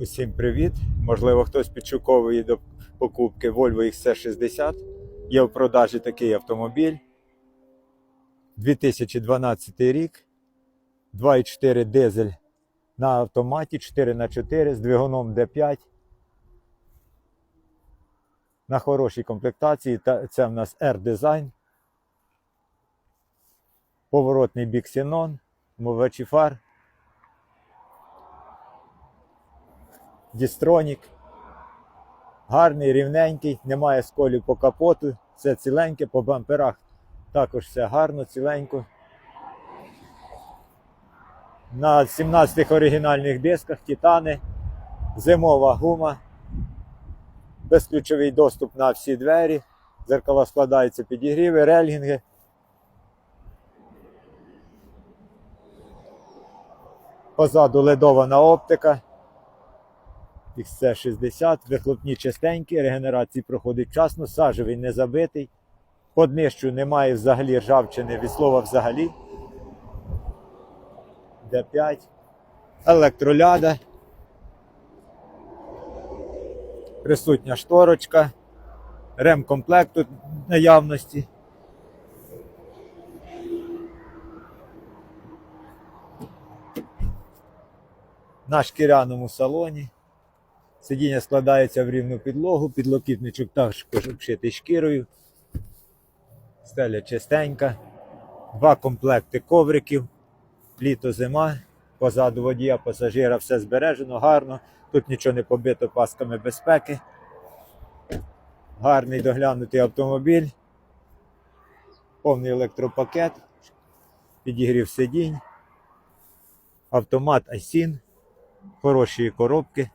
Усім привіт! Можливо, хтось підшуковує до покупки Volvo XC60. Є в продажі такий автомобіль. 2012 рік. 2,4 дизель на автоматі 4х4 з двигуном D5. На хорошій комплектації. Та- Це в нас R-Design. Поворотний бік Xenon, мовачі фар. Дістронік. Гарний, рівненький, немає сколів по капоту, все ціленьке, по бамперах також все гарно, ціленько. На 17 оригінальних дисках титани, зимова гума, безключовий доступ на всі двері, зеркала складаються підігріви, рельгінги. Позаду ледована оптика. XC60, вихлопні частенькі, регенерації проходить вчасно, сажевий не забитий. По днищу немає взагалі ржавчини від слова взагалі. D5. Електроляда. Присутня шторочка. Ремкомплект тут наявності. На шкіряному салоні. Сидіння складається в рівну підлогу, підлокітничок також обшитий шкірою. Стеля чистенька. Два комплекти ковриків. Літо зима. Позаду водія, пасажира все збережено, гарно. Тут нічого не побито пасками безпеки. Гарний доглянутий автомобіль. Повний електропакет. Підігрів сидінь. Автомат Айсін. Хороші коробки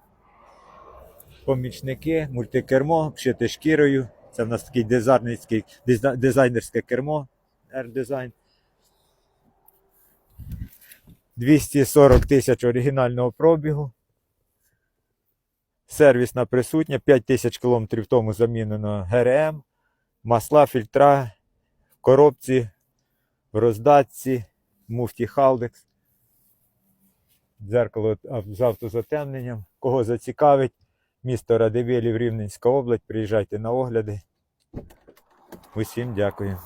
помічники, мультикермо, вшите шкірою. Це в нас такий дизайнерський, дизайнерське кермо R-Design. 240 тисяч оригінального пробігу. Сервісна присутня, 5 тисяч кілометрів тому замінено ГРМ, масла, фільтра, коробці, роздатці, муфті Халдекс. Дзеркало з автозатемненням. Кого зацікавить, місто Радивилів, Рівненська область. Приїжджайте на огляди. Усім дякую.